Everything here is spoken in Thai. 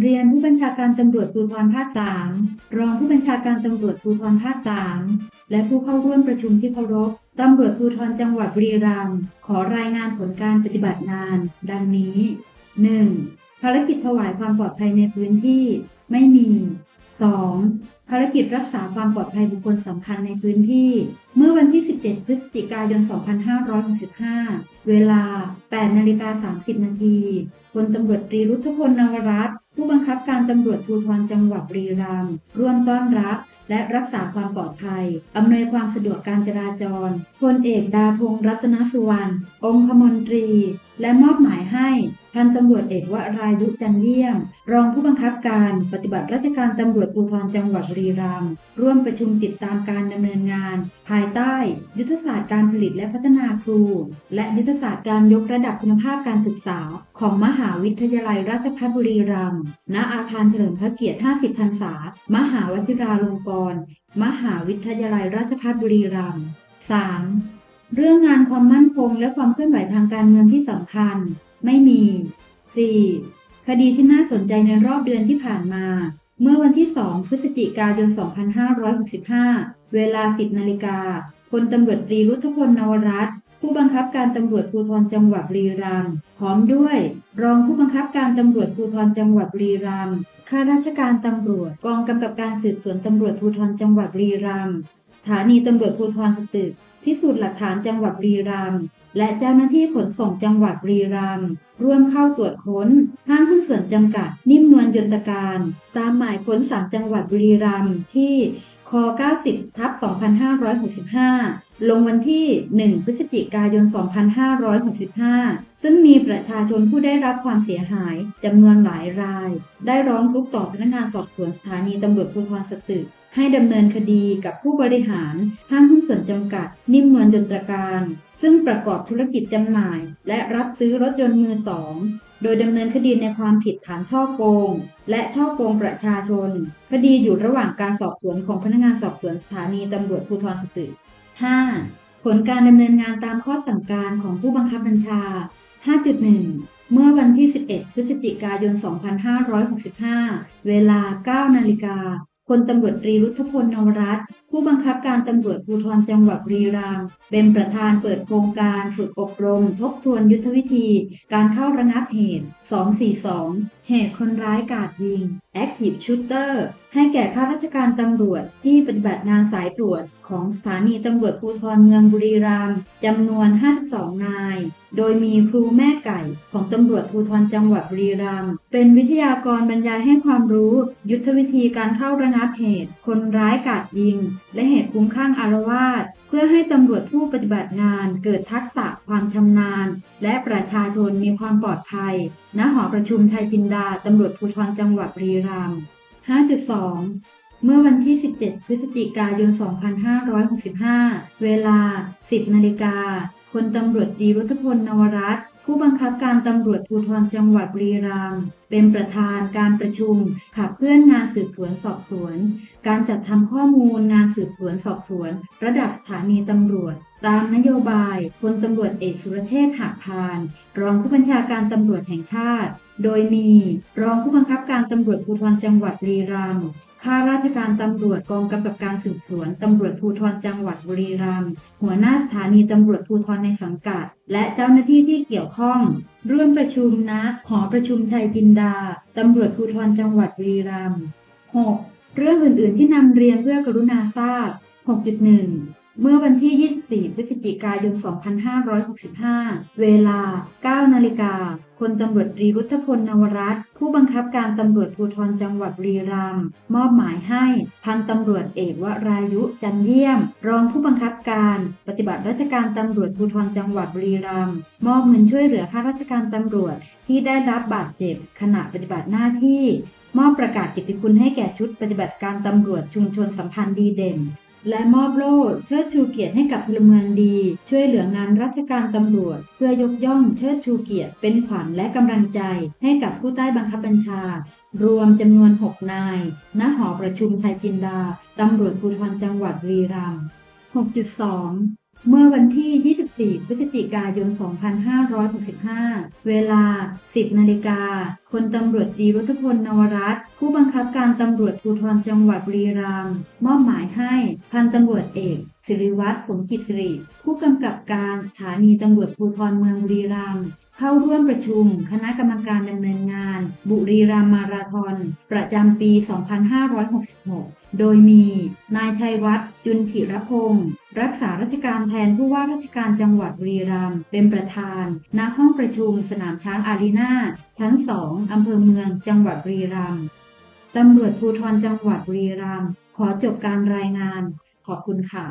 เรียนผู้บัญชาการตำรวจภูธรภาค 3 รองผู้บัญชาการตำรวจภูธรภาค 3 และผู้เข้าร่วมประชุมที่เคารพตำรวจภูธรจังหวัดบุรีรัมย์ขอรายงานผลการปฏิบัติงาน ดังนี้ 1. ภารกิจถวายความปลอดภัยในพื้นที่ไม่มี 2. ภารกิจรักษาความปลอดภัยบุคคลสำคัญในพื้นที่ เมื่อวันที่ 17 พฤศจิกายน 2565 เวลา 8นาฬิกา30 นาทีพลตำรวจตรีรุทธพลนวรัตน์ ผู้บังคับการตำรวจภูธรจังหวัดบุรีรัมย์ร่วมต้อนรับ และรักษาความปลอดภัย อำนวยความสะดวกการจราจรพลเอกดาพงษ์รัตนสุวรรณองคมนตรี และมอบหมายให้ พันตำรวจเอกวรายุจันเยี่ยม รองผู้บังคับการปฏิบัติราชการตำรวจภูธรจังหวัดบุรีรัมย์ร่วมประชุมติดตามการดำเนินงาน ภายใต้ ยุทธศาสตร์การผลิตและพัฒนาครู และยุทธศาสตร์การยกระดับคุณภาพการศึกษา ของมหาวิทยาลัยราชภัฏบุรีรัมย์ณอาคารเฉลิมพระเกียรติ 50 พรรษา มหาวชิราลงกรณ์มหาวิทยาลัยราชภัฏบุรีรัมย์ 3. เรื่องงานความมั่นคงและความเคลื่อนไหวทางการเมืองที่สำคัญ ไม่มี 4. คดีที่น่าสนใจในรอบเดือนที่ผ่านมา เมื่อวันที่ 2 พฤศจิกายน 2565 เวลา 10 นาฬิกาพลตำรวจตรีรุทธพลนวรัตน์ผู้บังคับการตำรวจภูธรจังหวัดบุรีรัมย์พร้อมด้วย รองผู้บังคับการตำรวจภูธรจังหวัดบุรีรัมย์ข้าราชการตำรวจกองกำกับการสืบสวนตำรวจภูธรจังหวัดบุรีรัมย์สถานีตำรวจภูธรสตึก พิสูจน์หลักฐานจังหวัดบุรีรัมย์และเจ้าหน้าที่ขนส่งจังหวัดบุรีรัมย์ร่วมเข้าตรวจค้นห้างหุ้นส่วนจำกัด นิ่มนวลยนตการ ตามหมายค้นศาลจังหวัดบุรีรัมย์ที่ค90ทับ2565 ลงวันที่ 1 พฤศจิกายน 2565 ซึ่งมีประชาชนผู้ได้รับความเสียหายจำนวนหลายราย ได้ร้องทุกข์ต่อพนักงานสอบสวนสถานีตำรวจภูธรสตึก ให้ดำเนินคดีกับผู้บริหารห้างหุ้นส่วนจำกัด นิ่มนวลยนตรการ ซึ่งประกอบธุรกิจจำหน่าย และรับซื้อรถยนต์มือสองโดยดำเนินคดีในความผิดฐานช่อโกง และช่อโกงประชาชน คดีอยู่ระหว่างการสอบสวนของพนักงานสอบสวนสถานีตำรวจภูธรสตึก 5. ผลการดำเนินงานตามข้อสั่งการของผู้บังคับบัญชา 5.1 เมื่อวันที่ 11 พฤศจิกายน 2565 เวลา 9 นาฬิกา พลตำรวจตรีรุทธพลนวรัตน์ผู้บังคับการตำรวจภูธรจังหวัดบุรีรัมย์เป็นประธานเปิดโครงการฝึกอบรม ทบทวนยุทธวิธี การเข้าระงับเหตุ 242 เหตุคนร้ายกาดยิง Active Shooter ให้แก่ข้าราชการตำรวจที่ปฏิบัติงานสายตรวจของสถานีตำรวจภูธรเมืองบุรีรัมย์จำนวน 52 นาย โดยมีครูแม่ไก่ของตำรวจภูธรจังหวัดบุรีรัมย์เป็นวิทยากรบรรยายให้ความรู้ ยุทธวิธีการเข้าระงับเหตุ คนร้ายกาดยิง และเหตุคุ้มข้างอารวาสเพื่อให้ตำรวจผู้ปฏิบัติงานเกิดทักษะความชำนาญ และประชาชนมีความปลอดภัย ณ หอประชุมชัยจินดา ตำรวจภูธรจังหวัดบุรีรัมย์ 5.2 เมื่อวันที่ 17 พฤศจิกายน 2565 เวลา 10 นาฬิกาพลตำรวจดีรุทธพลนวรัตน์ ผู้บังคับการตำรวจภูธรจังหวัดบุรีรัมย์เป็นประธานการประชุมขับเคลื่อนงานสืบสวนสอบสวน การจัดทำข้อมูลงานสืบสวนสอบสวน ระดับสถานีตำรวจ ตามนโยบายพลตำรวจเอกสุรเชษฐ์หักพาน รองผู้บัญชาการตำรวจแห่งชาติ โดยมี รองผู้บังคับการตำรวจภูธรจังหวัดบุรีรัมย์ข้าราชการตำรวจกองกำกับการสืบสวนตำรวจภูธรจังหวัดบุรีรัมย์หัวหน้าสถานีตำรวจภูธรในสังกัด และเจ้าหน้าที่ที่เกี่ยวข้อง ร่วมประชุมณหอประชุมชัยจินดาตำรวจภูธรจังหวัดบุรีรัมย์ 6. เรื่องอื่น ๆ ที่นำเรียนเพื่อกรุณาทราบ 6.1เมื่อวันที่ 24 พฤศจิกายน 2565 เวลา 9 นาฬิกา พลตำรวจตรีรุทธพลนวรัตน์ผู้บังคับการตำรวจภูธรจังหวัดบุรีรัมย์มอบหมายให้ พันตำรวจเอกวรายุจันเยี่ยม รองผู้บังคับการ ปฏิบัติราชการตำรวจภูธรจังหวัดบุรีรัมย์มอบเงินช่วยเหลือข้าราชการตำรวจที่ได้รับบาดเจ็บขณะปฏิบัติหน้าที่ มอบประกาศจิตติคุณให้แก่ชุดปฏิบัติการตำรวจชุมชนสัมพันธ์ดีเด่น และมอบโล่เชิดชูเกียรติให้กับพลเมืองดี ช่วยเหลืองานราชการตำรวจ เพื่อยกย่องเชิดชูเกียรติเป็นขวัญและกำลังใจให้กับผู้ใต้บังคับบัญชา รวมจำนวน 6 นายณหอประชุมชัยจินดาตำรวจภูธรจังหวัดรีรัมย์6.2 เมื่อวันที่ 24 พฤศจิกายน 2565 เวลา 10 นาฬิกาพลตำรวจตีรุทธพลนวรัตน์ผู้บังคับการตำรวจภูธรจังหวัดบุรีรัมย์มอบหมายให้พันตำรวจเอกสิริวัตรสมจิตสิริ ผู้กำกับการสถานีตำรวจภูธรเมืองบุรีรัมย์ เข้าร่วมประชุม คณะกรรมการดำเนินงาน บุรีรัมย์มาราธอน ประจำปี 2566 โดยมี นายชัยวัฒน์จุนถิรพงศ์รักษาราชการแทนผู้ว่าราชการจังหวัดบุรีรัมย์เป็นประธาน ณ ห้องประชุมสนามช้างอารีนาชั้น 2 อำเภอเมือง จังหวัดบุรีรัมย์ตำรวจภูธรจังหวัดบุรีรัมย์ขอจบการรายงาน ขอบคุณค่ะ